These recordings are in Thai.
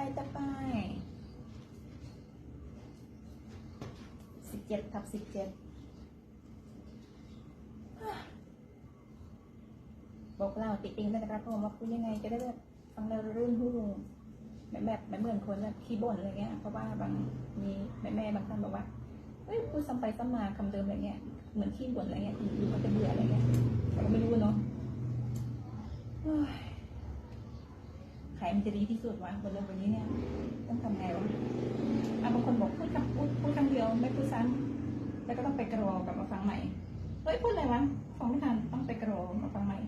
ไปจะไปสิบเจ็ดทับสิบเจ็ดบอกเล่าติดติงได้นะครับผมว่าพูดยังไงจะได้แบบฟังแล้วรื่นหูแบบแบบแบบเหมือนคนแบบขี้บ่นอะไรเงี้ย เพราะว่าบางมีแม่แม่บางท่านบอกว่าเฮ้ยพูดซ้ำไปซ้ำมาคำเดิมอะไรเงี้ย เหมือนขี้บ่นอะไรเงี้ยอยู่ๆก็จะเบื่ออะไรเงี้ยแต่ก็ไม่รู้เนาะ ใครมันจะดีที่สุดวะบนโลกใบนี้เนี่ย ต้องทำไงวะอะบางคนบอกพูดคำพูดพูดคำเดียวไม่พูดซ้ำแล้วก็ต้องไปกรอกลับมาฟังใหม่เฮ้ยพูดอะไรวะฟังไม่ทันต้องไปกรอมาฟังใหม่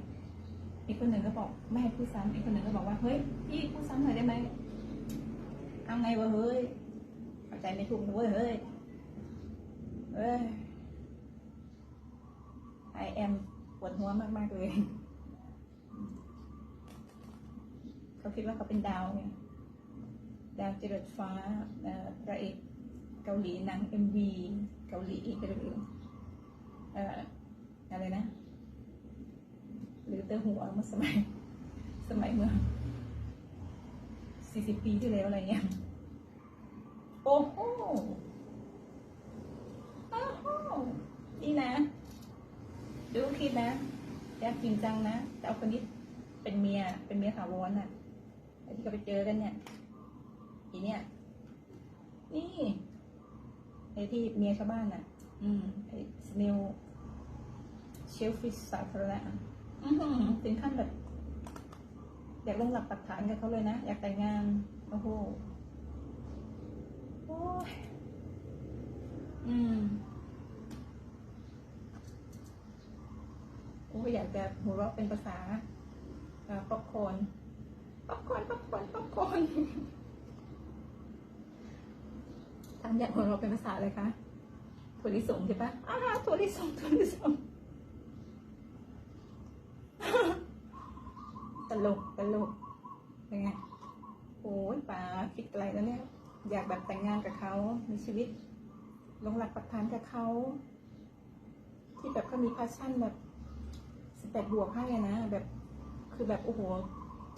อีกคนหนึ่งก็บอกไม่ให้พูดซ้ำอีกคนหนึ่งก็บอกว่าเฮ้ยพี่พูดซ้ำหน่อยได้ไหมเอาไงวะเฮ้ยเข้าใจไม่ถูกนะเว้ยเฮ้ยเอ้ย I am ปวดหัวมากๆเลย เขาคิดว่าเขาเป็นดาวไงดาวจรดฟ้าพระเอกเกาหลีหนังเอ็มวีเกาหลีหรืออะไรนะ หรือเตอหัวเมื่อสมัย สมัยเมื่อสี่สิบปีที่แล้วอะไรเงี้ย โอ้โหโอ้โหนี่นะ ดูคลิปนะ อยากจริงจังนะ แต่เอาคนนี้เป็นเมีย เป็นเมียถาวรน่ะ ที่เขาไปเจอกันเนี่ยอีเนี่ย นี่ไอ้ที่เมียชาวบ้านน่ะ อืมไอ้สเนลเชลฟิชสาธารณะอือหือถึงขั้นแบบ อยากลงหลักปักฐานกับเขาเลยนะ อยากแต่งงาน โอ้โหโอ้ยอืมโอ้ยอยากจะหัวเราะเป็นภาษาเอ่อป๊อปคอร์น ป๊อปคอร์นป๊อปคอร์นป๊อปคอร์นทานอยากหัวเราะเป็นภาษาอะไรคะถั่วลิสงใช่ปะอ้าถั่วลิสงถั่วลิสงตลกตลกเป็นไงโอ้ยป๋าคิดไกลแล้วเนี่ย อยากแบบแต่งงานกับเขามีชีวิตลงหลักปักฐานกับเขา ที่แบบเขามีพาชั่นแบบสเต็ปบวกให้อะนะ แบบ คือแบบ โอ้โห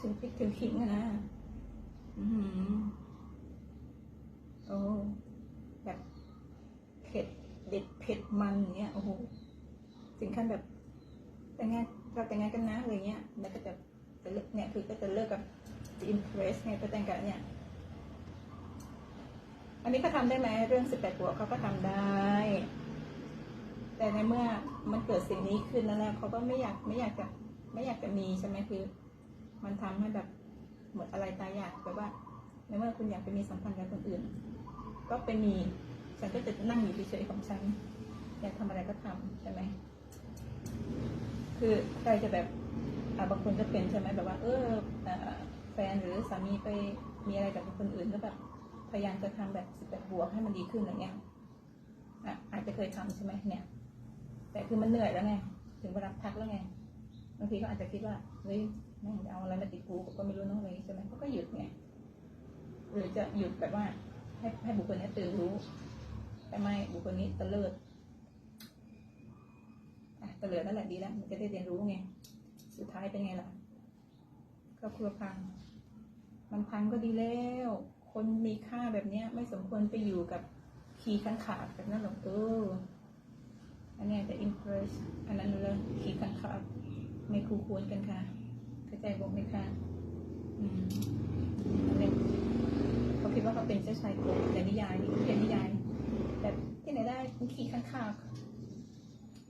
ถึงพริกถึงขิงนะอือโอ้แบบเผ็ดเด็ดเผ็ดมันอย่างเงี้ยโอ้โหถึงขั้นแบบแต่งงานเราแต่งงานกันนะอะไรเงี้ยแล้วก็จะจะเลิกเนี่ยคือก็จะเลิกกับอิมเพรสไงก็แต่งกันเนี่ยอันนี้เขาทำได้ไหมเรื่องสิบแปดบวกเขาก็ทำได้ แต่ในเมื่อมันเกิดสิ่งนี้ขึ้นแล้วแหละเขาก็ไม่อยากไม่อยากจะไม่อยากจะมีใช่ไหมคือ มันทำให้แบบหมดอะไรตายอยากแบบว่าในเมื่อคุณอยากไปมีสัมพันธ์กับคนอื่น ก็ไปมีฉันก็จะนั่งอยู่เฉยๆของฉันอยากทำอะไรก็ทำใช่ไหมคือใครจะแบบบางคนก็เป็นใช่ไหมแบบว่า เออแฟนหรือสามีไปมีอะไรกับคนอื่นก็แบบพยายามจะทำแบบสิบแปดบวกให้มันดีขึ้นอะไรเงี้ยอะอาจจะเคยทำใช่ไหมเนี่ย แต่คือมันเหนื่อยแล้วไง ถึงเวลาพักแล้วไงบางทีก็อาจจะคิดว่าเฮ้ย แม่งจะเอาอะไรมาติดกูก็ไม่รู้น้องเลยใช่ไหมเขาก็หยุดไงหรือจะหยุดแบบว่า ให้ให้บุคคลนี้ตื่นรู้แต่ไม่บุคคลนี้ตะเลิดอะตะเลิดนั่นแหละดีแล้วมันจะได้เรียนรู้ไงสุดท้ายเป็นไงล่ะครอบครัวพัง มันพังก็ดีแล้ว คนมีค่าแบบเนี้ย ไม่สมควรไปอยู่กับขี่ขันขาดแบบนั้นหรอกเอออันนี้จะ impress อันนั้นเลยขี่ขันขาดไม่คู่ควรกันค่ะ เข้าใจบอกไหมคะอืมอันเขาคิดว่าเขาเป็นเจ้าชายโกงในนิยายนี่เขียนนิยายแบบที่ไหนได้คุณขีขันขาด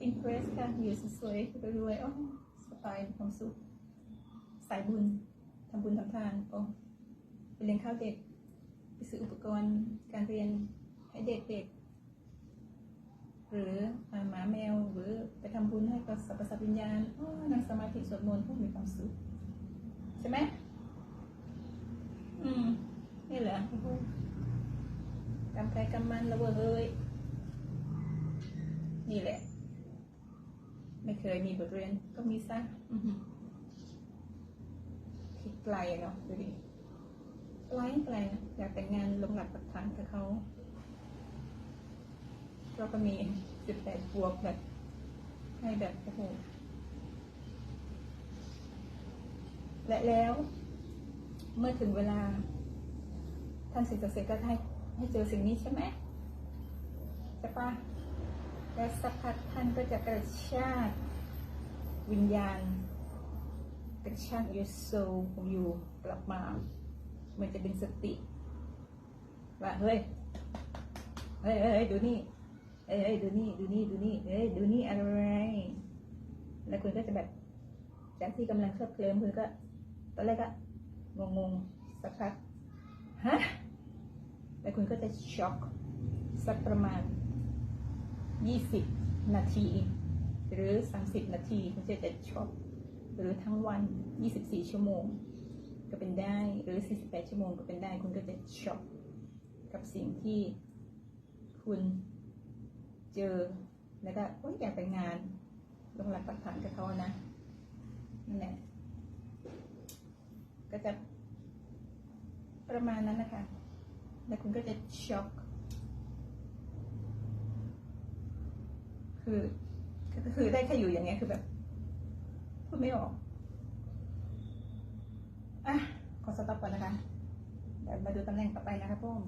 impress ค่ะอยู่สวยๆรวยๆโอ้สบายมีความสุขสายบุญทำบุญทำทานโอ้ไปเลี้ยงข้าวเด็กไปซื้ออุปกรณ์การเรียนให้เด็กๆ หรือหมาแมวหรือไปทำบุญให้กับสรรพสัตว์วิญญาณนั่งสมาธิสวดมนต์พวกมีความสุข ใช่ไหมอืม นี่แหละโอ้โหกำใครกำมันแล้วเว้ยเฮ้ย นี่แหละ ไม่เคยมีบทเรียนก็มีซะคิดไกลเนาะดูดิไกลไกลนอยากแต่งงานลงหลักปักฐานกับเขาเราก็มีสิบแปดบวกแบบให้แบบโอ้โห และแล้ว เมื่อถึงเวลา ท่านสิ่งศักดิ์สิทธิ์ก็ให้ให้เจอสิ่งนี้ใช่ไหมใช่ปะและสักพักท่านก็จะกระชากวิญญาณกระชาก your soul ของอยู่กลับมา มันจะเป็นสติว่าเฮ้ยเฮ้ยเฮ้ยดูนี่เฮ้ยเฮ้ยดูนี่ดูนี่ดูนี่เฮ้ยดูนี่อะไร แล้วคุณก็จะแบบจากที่กำลังเคลิบเคลิ้มคุณก็ ตอนแรกก็งงๆสักพักฮะแล้วคุณก็จะช็อกสักประมาณ 20 นาที หรือ 30 นาทีคุณจะจะช็อกหรือทั้งวัน 24 ชั่วโมง ก็เป็นได้หรือ 48 ชั่วโมงก็เป็นได้ คุณก็จะช็อกกับสิ่งที่คุณเจอแล้วก็โอ๊ยอยากแต่งงานลงหลักปักฐานกับเขานะ นั่นแหละ ก็ จะประมาณนั้นนะคะ แล้วคุณก็จะช็อก คือก็คือได้แค่อยู่อย่างเงี้ยคือแบบพูดไม่ออก อะ ขอสต็อปก่อนนะคะ เดี๋ยวมาดูตำแหน่งต่อไปนะคะพ่อม